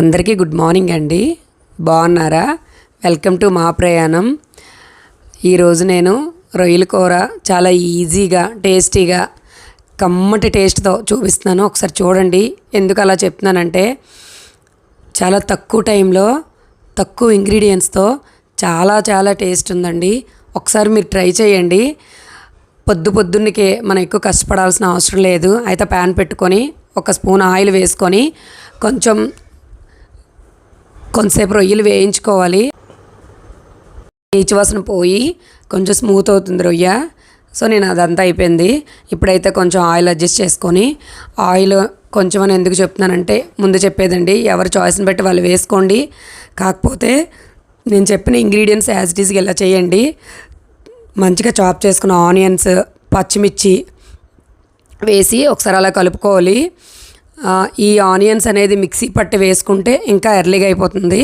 అందరికీ good morning అండి. బాగున్నారా? వెల్కమ్ టు మా ప్రయాణం ఈరోజు నేను రొయ్యల కూర చాలా ఈజీగా టేస్టీగా కమ్మటి టేస్ట్తో చూపిస్తున్నాను. ఒకసారి చూడండి ఎందుకు అలా చెప్తున్నానంటే చాలా తక్కువ టైంలో తక్కువ ఇంగ్రీడియంట్స్తో చాలా చాలా టేస్ట్ ఉందండి. ఒకసారి మీరు ట్రై చేయండి. పొద్దు పొద్దున్నకే మనం ఎక్కువ కష్టపడాల్సిన అవసరం లేదు. అయితే ప్యాన్ పెట్టుకొని ఒక స్పూన్ ఆయిల్ వేసుకొని కొంచెం కొంతసేపు రొయ్యలు వేయించుకోవాలి. నీచువాసన పోయి కొంచెం స్మూత్ అవుతుంది రొయ్య. సో నేను అదంతా అయిపోయింది. ఇప్పుడైతే కొంచెం ఆయిల్ అడ్జస్ట్ చేసుకొని ఆయిల్ కొంచెం అని ఎందుకు చెప్తున్నానంటే ముందు చెప్పేదండి ఎవరి చాయిస్ని బట్టి వాళ్ళు వేసుకోండి. కాకపోతే నేను చెప్పిన ఇంగ్రీడియంట్స్ యాజ్ ఇట్ ఈస్గా ఇలా చేయండి. మంచిగా చాప్ చేసుకున్న ఆనియన్స్ పచ్చిమిర్చి వేసి ఒకసారి అలా కలుపుకోవాలి. ఈ ఆనియన్స్ అనేది మిక్సీ పట్టి వేసుకుంటే ఇంకా ఎర్లీగా అయిపోతుంది.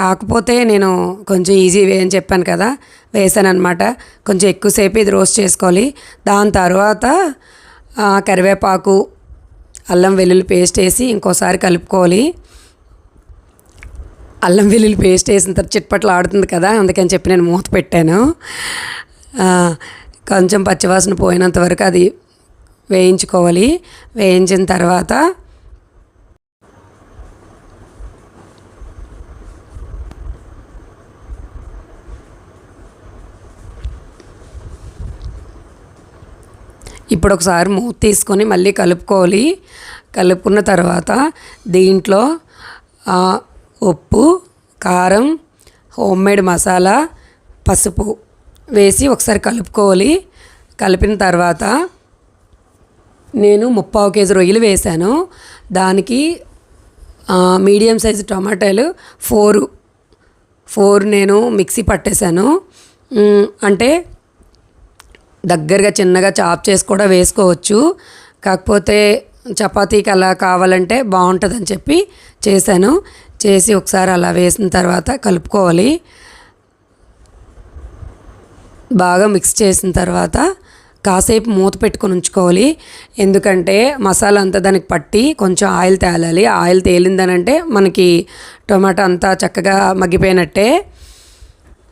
కాకపోతే నేను కొంచెం ఈజీ వే అని చెప్పాను కదా వేసాను అనమాట కొంచెం ఎక్కువసేపు ఇది రోస్ట్ చేసుకోవాలి. దాని తర్వాత కరివేపాకు అల్లం వెల్లుల్లి పేస్ట్ వేసి ఇంకోసారి కలుపుకోవాలి. అల్లం వెల్లుల్లి పేస్ట్ వేసిన తర్వాత చిట్పట్లు ఆడుతుంది కదా అందుకని చెప్పి నేను మూత పెట్టాను. కొంచెం పచ్చివాసన పోయినంత వరకు అది వేయించుకోవాలి. వేయించిన తర్వాత ఇప్పుడు ఒకసారి మూత తీసుకొని మళ్ళీ కలుపుకోవాలి. కలుపుకున్న తర్వాత దీంట్లో ఉప్పు కారం హోమ్ మేడ్ మసాలా పసుపు వేసి ఒకసారి కలుపుకోవాలి. కలిపిన తర్వాత నేను ముప్పావు కేజీ రొయ్యలు వేశాను దానికి మీడియం సైజు టమాటాలు ఫోరు. ఫోర్ నేను మిక్సీ పట్టేశాను అంటే దగ్గరగా చిన్నగా చాప్ చేసి కూడా వేసుకోవచ్చు. కాకపోతే చపాతీకి అలా కావాలంటే బాగుంటుందని చెప్పి చేశాను. చేసి ఒకసారి అలా వేసిన తర్వాత కలుపుకోవాలి. బాగా మిక్స్ చేసిన తర్వాత కాసేపు మూత పెట్టుకొని ఉంచుకోవాలి. ఎందుకంటే మసాలా అంతా దానికి పట్టి కొంచెం ఆయిల్ తేలాలి. ఆయిల్ తేలిందనంటే మనకి టొమాటో అంతా చక్కగా మగ్గిపోయినట్టే.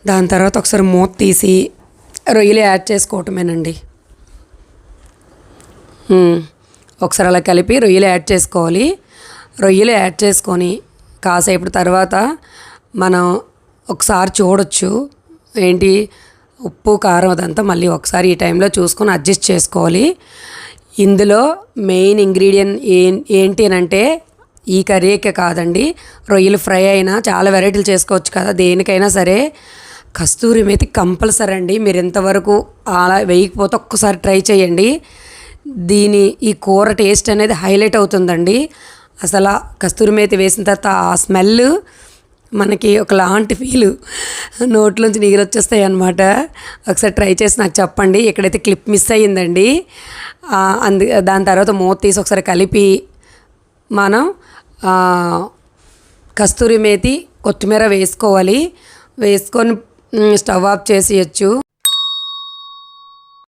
దాని తర్వాత ఒకసారి మూత తీసి రొయ్యలు యాడ్ చేసుకోవటమేనండి. ఒకసారి అలా కలిపి రొయ్యలు యాడ్ చేసుకోవాలి. రొయ్యలు యాడ్ చేసుకొని కాసేపు తర్వాత మనం ఒకసారి చూడొచ్చు. ఏంటి? ఉప్పు కారం అదంతా మళ్ళీ ఒకసారి ఈ టైంలో చూసుకొని అడ్జస్ట్ చేసుకోవాలి. ఇందులో మెయిన్ ఇంగ్రీడియంట్ ఏం ఏంటి అని అంటే ఈ కర్రీకే కాదండి. రొయ్యలు ఫ్రై అయినా చాలా వెరైటీలు చేసుకోవచ్చు కదా. దేనికైనా సరే కస్తూరి మేతి కంపల్సరీ అండి. మీరు ఇంతవరకు అలా వేయకపోతే ఒక్కసారి ట్రై చేయండి. దీని ఈ కూర టేస్ట్ అనేది హైలైట్ అవుతుందండి. అసలు కస్తూరి మేతి వేసిన తర్వాత ఆ స్మెల్ మనకి ఒకలాంటి ఫీలు. నోట్లోంచి నీళ్ళు వచ్చేస్తాయి అనమాట ఒకసారి ట్రై చేసి నాకు చెప్పండి. ఎక్కడైతే క్లిప్ మిస్ అయ్యిందండి. అందు దాని తర్వాత మూత తీసి ఒకసారి కలిపి మనం కస్తూరి మేతి కొత్తిమీర వేసుకోవాలి. వేసుకొని స్టవ్ ఆఫ్ చేసేయచ్చు